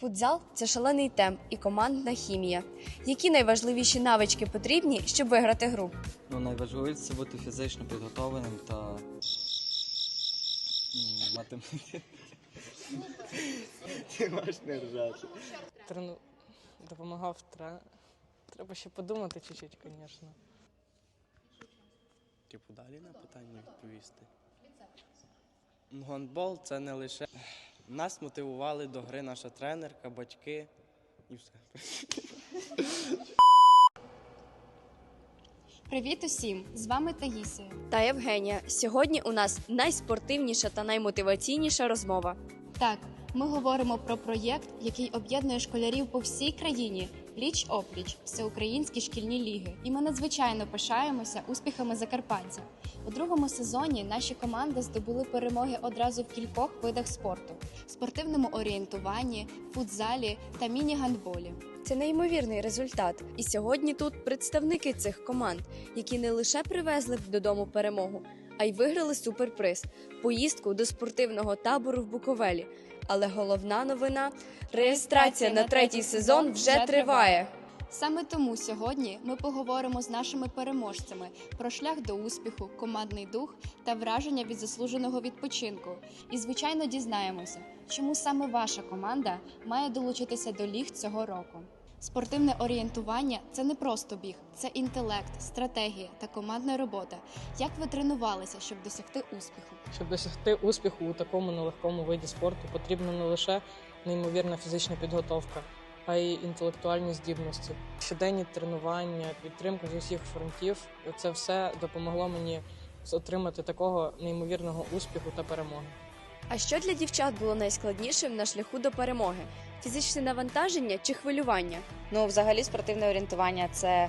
Футзал це шалений темп і командна хімія. Які найважливіші навички потрібні, щоб виграти гру? Ну, найважливіше це бути фізично підготовленим та м, мати. Ти можеш не ржати. Трену... Допомагав тренер. Треба ще подумати чуть-чуть, звісно. Типу, далі на питання відповісти. Ну, Гандбол це не лише. Нас мотивували до гри наша тренерка, батьки і все. Привіт усім! З вами Таїсія. Та Євгенія. Сьогодні у нас найспортивніша та наймотиваційніша розмова. Так, ми говоримо про проєкт, який об'єднує школярів по всій країні пліч опліч всеукраїнські шкільні ліги. І ми надзвичайно пишаємося успіхами закарпаття. У другому сезоні наші команди здобули перемоги одразу в кількох видах спорту: спортивному орієнтуванні, футзалі та міні-гандболі. Це неймовірний результат. І сьогодні тут представники цих команд, які не лише привезли додому перемогу, а й виграли суперприз поїздку до спортивного табору в Буковелі. Але головна новина реєстрація на третій сезон вже триває. Саме тому сьогодні ми поговоримо з нашими переможцями про шлях до успіху, командний дух та враження від заслуженого відпочинку. І, звичайно, дізнаємося, чому саме ваша команда має долучитися до ліг цього року. Спортивне орієнтування це не просто біг, це інтелект, стратегія та командна робота. Як ви тренувалися, щоб досягти успіху? Щоб досягти успіху у такому нелегкому виді спорту, потрібна не лише неймовірна фізична підготовка, а й інтелектуальні здібності. Щоденні тренування, підтримка з усіх фронтів це все допомогло мені отримати такого неймовірного успіху та перемоги. А що для дівчат було найскладнішим на шляху до перемоги? Фізичне навантаження чи хвилювання? Ну, взагалі, спортивне орієнтування це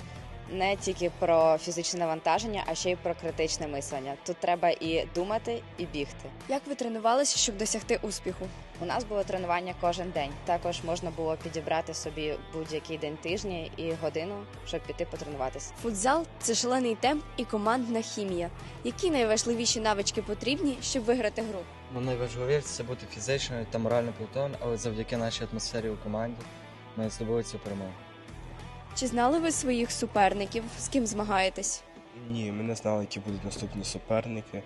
не тільки про фізичне навантаження, а ще й про критичне мислення. Тут треба і думати, і бігти. Як ви тренувалися, щоб досягти успіху? У нас було тренування кожен день. Також можна було підібрати собі будь-який день тижня і годину, щоб піти потренуватися. Футзал це шалений темп і командна хімія. Які найважливіші навички потрібні, щоб виграти гру? Ну, найважливіше це бути фізично та морально підготовленим, але завдяки нашій атмосфері у команді ми здобули цю перемогу. Чи знали ви своїх суперників, з ким змагаєтесь? Ні, ми не знали, які будуть наступні суперники.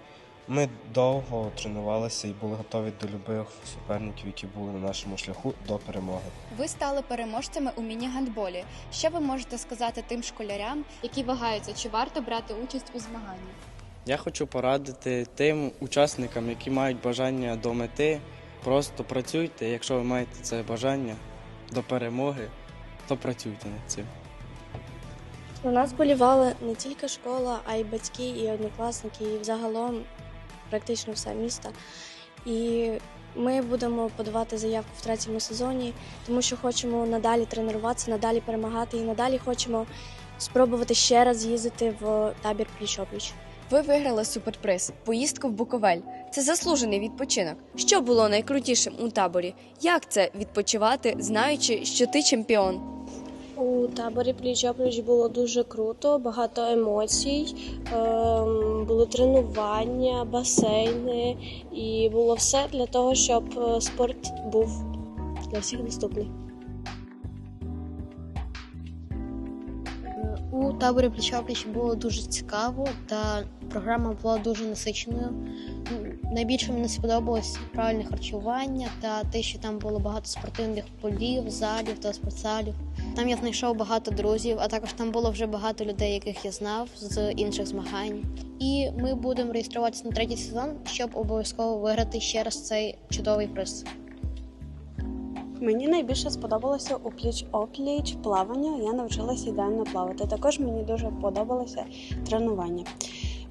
Ми довго тренувалися і були готові до любих суперників, які були на нашому шляху до перемоги. Ви стали переможцями у міні-гандболі. Що ви можете сказати тим школярям, які вагаються, чи варто брати участь у змаганнях? Я хочу порадити тим учасникам, які мають бажання до мети. Просто працюйте, якщо ви маєте це бажання до перемоги, то працюйте над цим. У нас болівали не тільки школа, а й батьки, і однокласники, і взагалом практично все місто. І ми будемо подавати заявку в третьому сезоні, тому що хочемо надалі тренуватися, надалі перемагати і надалі хочемо спробувати ще раз їздити в табір пліч-опліч. Ви виграли суперприз поїздку в Буковель. Це заслужений відпочинок. Що було найкрутішим у таборі? Як це відпочивати, знаючи, що ти чемпіон? У таборі пліч-опліч було дуже круто, багато емоцій, ем, були тренування, басейни, і було все для того, щоб е, спорт був для всіх доступний. У таборі плеча-пліч було дуже цікаво, та програма була дуже насиченою. Ну, Найбільше мені сподобалось правильне харчування та те, що там було багато спортивних полів, залів та спортзалів. Там я знайшов багато друзів, а також там було вже багато людей, яких я знав з інших змагань. І ми будемо реєструватися на третій сезон, щоб обов'язково виграти ще раз цей чудовий приз. Мені найбільше сподобалося у пліч-опліч плавання. Я навчилася ідеально плавати. Також мені дуже подобалося тренування.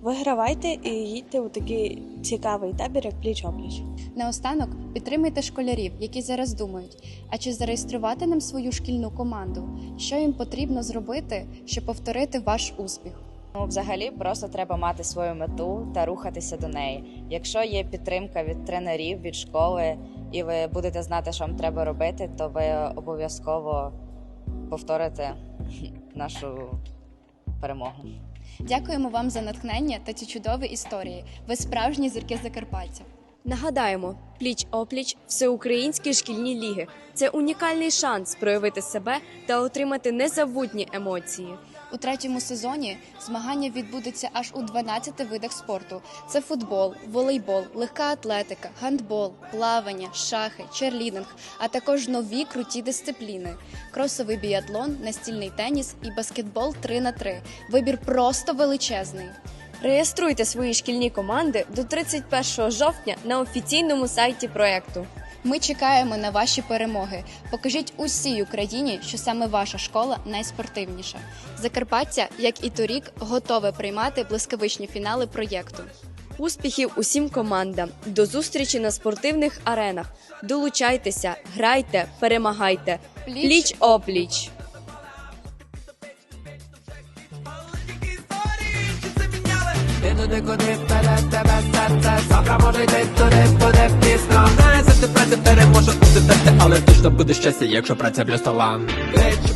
Вигравайте і їдьте у такий цікавий табір, як пліч-опліч. Наостанок підтримайте школярів, які зараз думають, а чи зареєструвати нам свою шкільну команду? Що їм потрібно зробити, щоб повторити ваш успіх? Ну, взагалі, просто треба мати свою мету та рухатися до неї. Якщо є підтримка від тренерів, від школи, і ви будете знати, що вам треба робити, то ви обов'язково повторите нашу перемогу. Дякуємо вам за натхнення та ці чудові історії. Ви справжні зірки Закарпаття. Нагадаємо, пліч опліч всеукраїнські шкільні ліги це унікальний шанс проявити себе та отримати незабутні емоції. У третьому сезоні змагання відбудуться аж у 12 видах спорту: це футбол, волейбол, легка атлетика, гандбол, плавання, шахи, черлідинг, а також нові круті дисципліни: кросовий біатлон, настільний теніс і баскетбол 3 на 3 Вибір просто величезний. Реєструйте свої шкільні команди до 31 жовтня на офіційному сайті проекту. Ми чекаємо на ваші перемоги. Покажіть усій Україні, що саме ваша школа найспортивніша. Закарпаття, як і торік, готове приймати блискавичні фінали проєкту. Успіхів усім командам! До зустрічі на спортивних аренах. Долучайтеся, грайте, перемагайте. Пліч опліч. Туди, куди вперед тебе серце Завтра може йти туди, буде пізно Не завжди праця переможе усе але точно буде щастя, якщо праця плюс талант Пліч